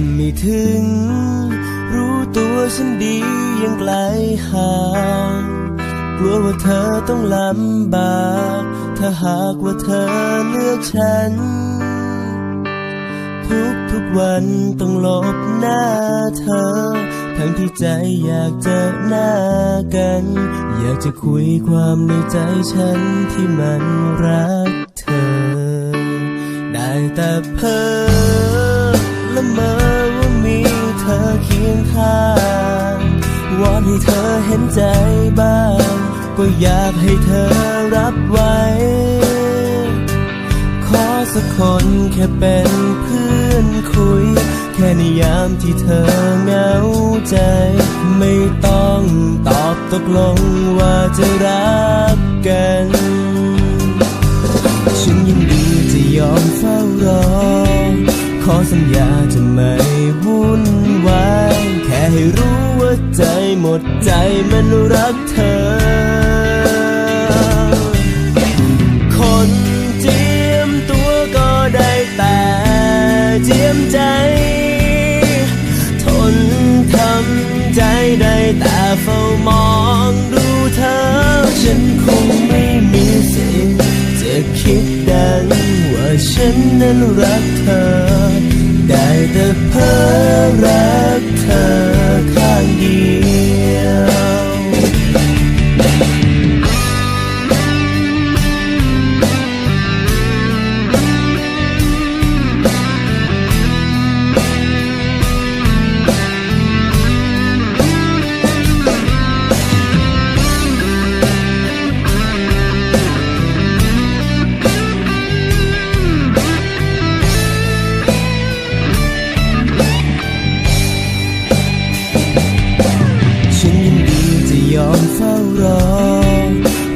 อไม่ถึง รู้ตัวฉันดียังไกลห่างกลัวว่าเธอต้องลำบากถ้าหากว่าเธอเลือกฉัน ทุกทุกวันต้องหลบหน้าเธอ ทั้งที่ใจอยากเจอหน้ากัน อยากจะคุยความในใจฉันที่มันรักเธอ ได้แต่เพ้อ วอนให้เธอเห็นใจบ้าง ก็อยากให้เธอรับไว้ ขอสักคนแค่เป็นเพื่อนคุย แค่ในยามที่เธอเหงาใจ ไม่ต้องตอบตกลงว่าจะรักกัน ฉันยินดีจะยอมเฝ้ารอ ขอสัญญาจะไม่วุ่นวาย แค่ให้รู้ ใจหมดใจมันรักเธอ คนเจียมตัวก็ได้แต่เจียมใจ ทนทำใจได้แต่เฝ้ามองดูเธอ ฉันคงไม่มีสิทธิ์จะคิดดังว่าฉันนั้นรักเธอ ได้แต่เพ้อรักเธอ ข้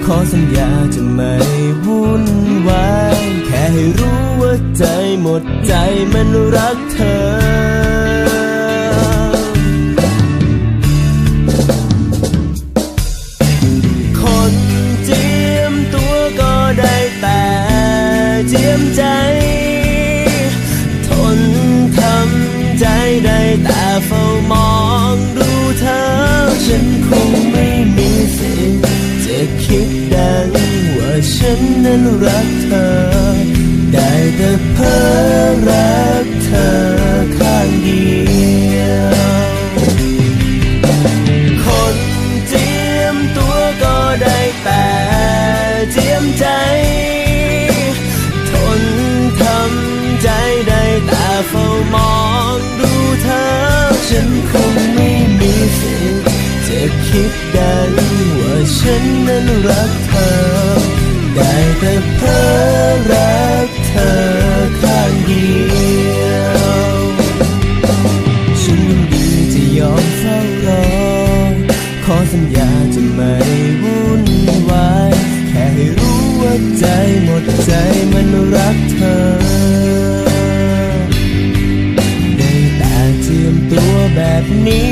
ขอสัญญาจะไม่วุ่นวาย แค่ให้รู้ว่าใจหมดใจมันรักเธอ ฉันนั้นรักเธอ ได้แต่เพ้อรักเธอข้างเดียวคนเจียมตัวก็ได้แต่เจียมใจ แต่เพ้อรักเธอข้างเดียวฉันยินดีจะยอมเฝ้ารอ ขอสัญญาจะไม่วุ่นวายแค่ให้รู้ว่าใจหมดใจมันรักเธอ ได้แต่เจียมตัวแบบนี้